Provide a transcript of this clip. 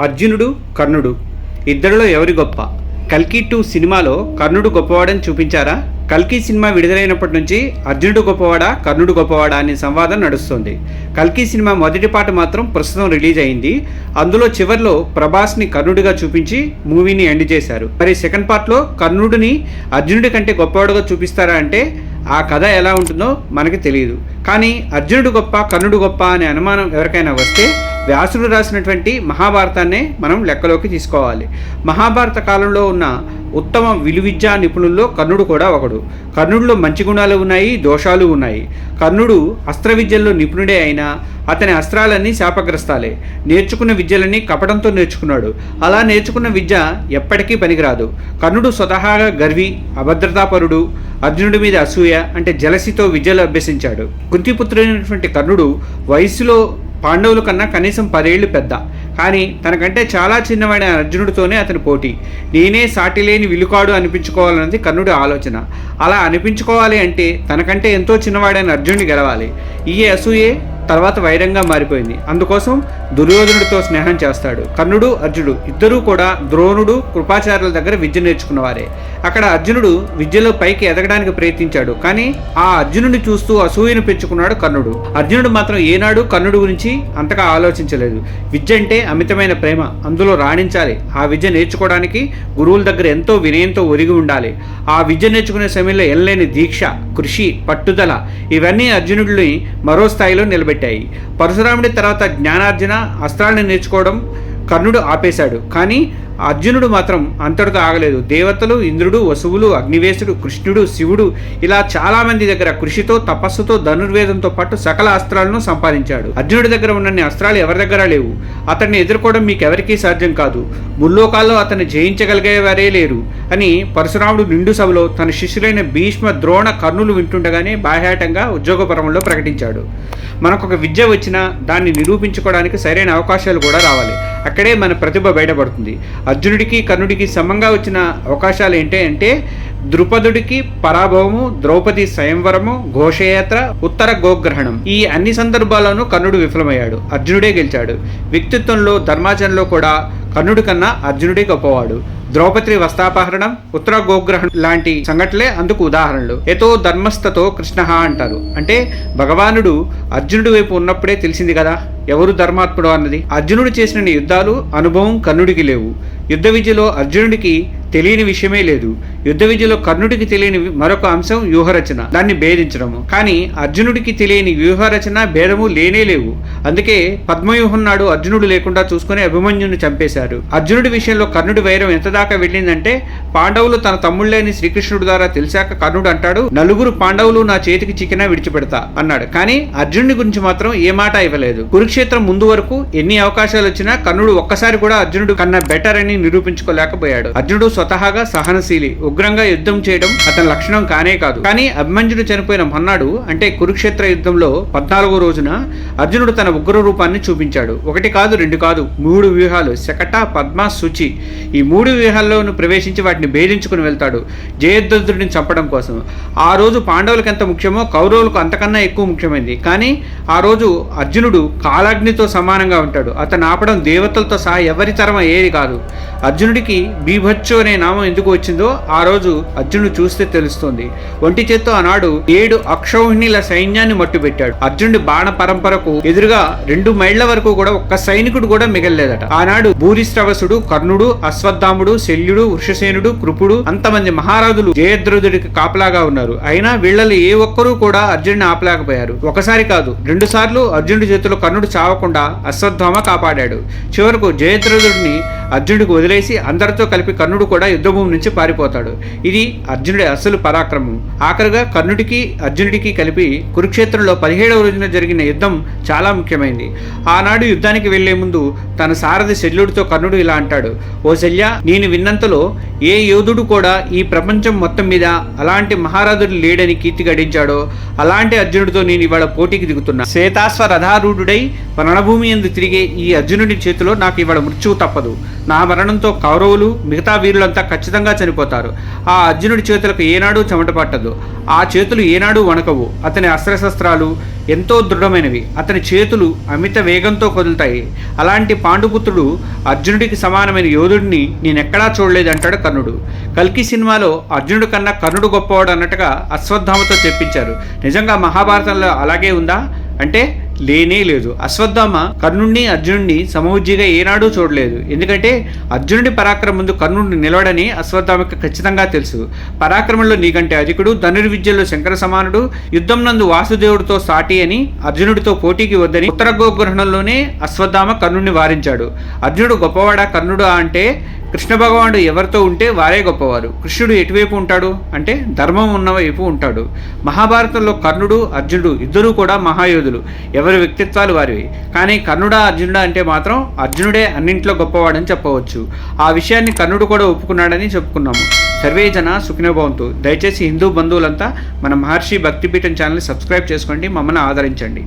అర్జునుడు కర్ణుడు. ఇద్దరిలో ఎవరి గొప్ప? కల్కి టూ సినిమాలో కర్ణుడు గొప్పవాడని చూపించారా? కల్కి సినిమా విడుదలైనప్పటి నుంచి అర్జునుడు గొప్పవాడా కర్ణుడు గొప్పవాడా అనే సంవాదం నడుస్తుంది. కల్కి సినిమా మొదటి పాట మాత్రం ప్రస్తుతం రిలీజ్ అయింది. అందులో చివర్లో ప్రభాస్ని కర్ణుడిగా చూపించి మూవీని ఎండ్ చేశారు. మరి సెకండ్ పార్ట్లో కర్ణుడిని అర్జునుడి కంటే గొప్పవాడుగా చూపిస్తారా అంటే ఆ కథ ఎలా ఉంటుందో మనకి తెలియదు కానీ అర్జునుడు గొప్ప కర్ణుడు గొప్ప అనే అనుమానం ఎవరికైనా వస్తే వ్యాసుడు రాసినటువంటి మహాభారతాన్నే మనం లెక్కలోకి తీసుకోవాలి. మహాభారత కాలంలో ఉన్న ఉత్తమ విలువిద్యా నిపుణుల్లో కర్ణుడు కూడా ఒకడు. కర్ణుడిలో మంచి గుణాలు ఉన్నాయి దోషాలు ఉన్నాయి. కర్ణుడు అస్త్ర విద్యల్లో నిపుణుడే అయినా అతని అస్త్రాలన్నీ శాపగ్రస్తాలే. నేర్చుకున్న విద్యలన్నీ కపటంతో నేర్చుకున్నాడు. అలా నేర్చుకున్న విద్య ఎప్పటికీ పనికిరాదు. కర్ణుడు స్వతహాగా గర్వి అభద్రతాపరుడు అర్జునుడి మీద అసూయ అంటే జలసితో విద్యలు అభ్యసించాడు. కుంతిపుత్రుడైనటువంటి కర్ణుడు వయస్సులో పాండవుల కన్నా కనీసం పదేళ్ళు పెద్ద. కానీ తనకంటే చాలా చిన్నవాడైన అర్జునుడితోనే అతని పోటీ. నేనే సాటి లేని విలుకాడు అనిపించుకోవాలన్నది కర్ణుడి ఆలోచన. అలా అనిపించుకోవాలి అంటే తనకంటే ఎంతో చిన్నవాడైన అర్జునుడిని గెలవాలి. ఈ అసూయే? తర్వాత వైరంగా మారిపోయింది. అందుకోసం దుర్యోధనుడితో స్నేహం చేస్తాడు. కర్ణుడు అర్జునుడు ఇద్దరూ కూడా ద్రోణుడు కృపాచార్యుల దగ్గర విద్య నేర్చుకున్నవారే. అక్కడ అర్జునుడు విద్యలో పైకి ఎదగడానికి ప్రయత్నించాడు. కానీ ఆ అర్జునుడిని చూస్తూ అసూయను పెంచుకున్నాడు కర్ణుడు. అర్జునుడు మాత్రం ఏనాడు కర్ణుడు గురించి అంతగా ఆలోచించలేదు. విద్య అంటే అమితమైన ప్రేమ. అందులో రాణించాలి. ఆ విద్య నేర్చుకోవడానికి గురువుల దగ్గర ఎంతో వినయంతో ఒరిగి ఉండాలి. ఆ విద్య నేర్చుకునే సమయంలో ఎనలేని దీక్ష కృషి పట్టుదల ఇవన్నీ అర్జునుడిని మరో స్థాయిలో నిలబెట్టి నిలబెట్టాయి పరశురాముడి తర్వాత జ్ఞానార్జున అస్త్రాలను నేర్చుకోవడం కర్ణుడు ఆపేశాడు. కానీ అర్జునుడు మాత్రం అంతటితో ఆగలేదు. దేవతలు ఇంద్రుడు వసువులు అగ్నివేశుడు కృష్ణుడు శివుడు ఇలా చాలామంది దగ్గర కృషితో తపస్సుతో ధనుర్వేదంతో పాటు సకల అస్త్రాలను సంపాదించాడు. అర్జునుడి దగ్గర ఉన్నన్ని అస్త్రాలు ఎవరి దగ్గర లేవు? అతన్ని ఎదుర్కోవడం మీకు ఎవరికీ సాధ్యం కాదు. ముల్లోకాల్లో అతన్ని జయించగలిగేవారే లేరు అని పరశురాముడు నిండు సభలో తన శిష్యులైన భీష్మ ద్రోణ కర్ణులు వింటుండగానే బాహ్యాటంగా ఉద్యోగపరంలో ప్రకటించాడు. మనకు ఒక విద్య వచ్చినా దాన్ని నిరూపించుకోవడానికి సరైన అవకాశాలు కూడా రావాలి. అక్కడే మన ప్రతిభ బయటపడుతుంది. అర్జునుడికి కర్ణుడికి సమంగా వచ్చిన అవకాశాలు ఏంటి అంటే ద్రుపదుడికి పరాభవము ద్రౌపది స్వయంవరము ఘోషయాత్ర ఉత్తర గోగ్రహణం. ఈ అన్ని సందర్భాల్లోనూ కర్ణుడు విఫలమయ్యాడు. అర్జునుడే గెలిచాడు. వ్యక్తిత్వంలో ధర్మాచరణలో కూడా కర్ణుడి కన్నా అర్జునుడే గొప్పవాడు. ద్రౌపది వస్త్రాపహరణం ఉత్తర గోగ్రహణం లాంటి సంఘటనలే అందుకు ఉదాహరణలు. ఎతో ధర్మస్థతో కృష్ణ అంటారు. అంటే భగవానుడు అర్జునుడి వైపు ఉన్నప్పుడే తెలిసింది కదా ఎవరు ధర్మాత్ముడు అన్నది. అర్జునుడు చేసిన యుద్ధాలు అనుభవం కర్ణుడికి లేవు. యుద్ధ విద్యలో అర్జునుడికి తెలియని విషయమే లేదు. యుద్ధ విద్యలో కర్ణుడికి తెలియని మరొక అంశం వ్యూహరచన. దాన్ని భేదించడము. కానీ అర్జునుడికి తెలియని వ్యూహరచన భేదము లేనే లేవు. అందుకే పద్మవ్యూహం నాడు అర్జునుడు లేకుండా చూసుకుని అభిమన్యుని చంపేశారు. అర్జునుడి విషయంలో కర్ణుడి వైరం ఎంత దాకా వెళ్ళిందంటే పాండవులు తన తమ్ముళ్ళేని శ్రీకృష్ణుడి ద్వారా తెలిసాక కర్ణుడు అంటాడు నలుగురు పాండవులు నా చేతికి చిక్కినా విడిచిపెడతా అన్నాడు. కానీ అర్జునుడి గురించి మాత్రం ఏ మాట ఇవ్వలేదు. కురుక్షేత్రం ముందు వరకు ఎన్ని అవకాశాలు వచ్చినా కర్ణుడు ఒక్కసారి కూడా అర్జునుడు కన్నా బెటర్ అని నిరూపించుకోలేకపోయాడు. అర్జునుడు స్వతహాగా సహనశీలి ఉగ్రంగా యుద్ధం చేయడం అతని లక్షణం కానే కాదు. కానీ అభిమన్యుడు చనిపోయిన మొన్నాడు అంటే కురుక్షేత్ర యుద్ధంలో పద్నాలుగో రోజున అర్జునుడు తన ఉగ్ర రూపాన్ని చూపించాడు. ఒకటి కాదు రెండు కాదు మూడు వ్యూహాలు. శకట పద్మ శుచి. ఈ మూడు వ్యూహాల్లోనూ ప్రవేశించి వాటిని భేదించుకుని వెళ్తాడు జయద్రథుడిని చంపడం కోసం. ఆ రోజు పాండవులకు ఎంత ముఖ్యమో కౌరవులకు అంతకన్నా ఎక్కువ ముఖ్యమైంది. కానీ ఆ రోజు అర్జునుడు కాలాగ్నితో సమానంగా ఉంటాడు. అతను ఆపడం దేవతలతో సహా ఎవరి తరం ఏది కాదు. అర్జునుడికి బీభచ్చు అనే నామం ఎందుకు వచ్చిందో ఆ రోజు అర్జునుడు చూస్తే తెలుస్తుంది. ఒంటి చేత్తో ఆనాడు ఏడు అక్షౌహిణిల సైన్యాన్ని మట్టుపెట్టాడు అర్జునుడి బాణ పరంపరకు ఎదురుగా రెండు మైళ్ళ వరకు కూడా ఒక్క సైనికుడు కూడా మిగలలేదట. ఆనాడు భూరిశ్రవసుడు కర్ణుడు అశ్వత్థాముడు శల్యుడు వృషసేనుడు కృపుడు అంతమంది మహారాజులు జయద్రథుడికి కాపలాగా ఉన్నారు. అయినా వీళ్ళలో ఏ ఒక్కరూ కూడా అర్జునుడిని ఆపలేకపోయారు. ఒకసారి కాదు రెండు సార్లు అర్జునుడి చేతిలో కర్ణుడు చావకుండా అశ్వత్థామ కాపాడాడు. చివరకు జయద్రథుడిని అర్జునుడికి వదిలేసి అందరితో కలిపి కర్ణుడు కూడా యుద్ధభూమి నుంచి పారిపోతాడు. ఇది అర్జునుడి అసలు పరాక్రమం. ఆఖరిగా కర్ణుడికి అర్జునుడికి కలిపి కురుక్షేత్రంలో పదిహేడవ రోజున జరిగిన యుద్ధం చాలా ముఖ్యమైనది ఆనాడు యుద్ధానికి వెళ్ళే ముందు తన సారథి శల్యుడితో కర్ణుడు ఇలా అంటాడు ఓ శల్య నేను విన్నంతలో ఏ యోధుడు కూడా ఈ ప్రపంచం మొత్తం మీద అలాంటి మహారాజుడు లేడని కీర్తి గడించాడో? అలాంటి అర్జునుడితో నేను ఇవాళ పోటీకి దిగుతున్నా. శ్వేతాశ్వ రథారూఢుడై రణభూమి ఎందు తిరిగే ఈ అర్జునుడి చేతిలో నాకు ఇవాళ మృత్యువు తప్పదు. నా మరణంతో కౌరవులు మిగతా వీరులంతా ఖచ్చితంగా చనిపోతారు. ఆ అర్జునుడి చేతులకు ఏనాడూ చెమట పట్టదు. ఆ చేతులు ఏనాడూ వణకవు. అతని అస్త్రశస్త్రాలు ఎంతో దృఢమైనవి. అతని చేతులు అమిత వేగంతో కదులుతాయి. అలాంటి పాండుపుత్రుడు అర్జునుడికి సమానమైన యోధుడిని నేనెక్కడా చూడలేదు అంటాడు కర్ణుడు. కల్కి సినిమాలో అర్జునుడు కన్నా కర్ణుడు గొప్పవాడు అన్నట్టుగా అశ్వత్థామతో చెప్పించారు నిజంగా మహాభారతంలో అలాగే ఉందా? అంటే లేనే లేదు. అశ్వత్థామ కర్ణుణ్ణి అర్జునుడిని సమవుజ్జిగా ఏనాడూ చూడలేదు. ఎందుకంటే అర్జునుడి పరాక్రమం ముందు కర్ణుడిని నిలవడని అశ్వత్థామకి ఖచ్చితంగా తెలుసు. పరాక్రమంలో నీకంటే అధికుడు ధనుర్విద్యలో శంకర సమానుడు యుద్ధం నందు వాసుదేవుడితో సాటి అని అర్జునుడితో పోటీకి వద్దని ఉత్తర గోగ్రహణంలోనే అశ్వత్థామ కర్ణుడిని వారించాడు. అర్జునుడు గొప్పవాడా? కర్ణుడు అంటే కృష్ణ భగవానుడు ఎవరితో ఉంటే వారే గొప్పవారు. కృష్ణుడు ఎటువైపు ఉంటాడు? అంటే ధర్మం ఉన్న వైపు ఉంటాడు. మహాభారతంలో కర్ణుడు అర్జునుడు ఇద్దరూ కూడా మహాయోధులు. ఎవరి వ్యక్తిత్వాలు వారివి. కానీ కర్ణుడా అర్జునుడా అంటే మాత్రం అర్జునుడే అన్నింట్లో గొప్పవాడని చెప్పవచ్చు. ఆ విషయాన్ని కర్ణుడు కూడా ఒప్పుకున్నాడని చెప్పుకున్నాము. సర్వే జన సుఖినభవంతు దయచేసి హిందూ బంధువులంతా మన మహర్షి భక్తిపీఠం ఛానల్ని సబ్స్క్రైబ్ చేసుకోండి మమ్మల్ని ఆదరించండి.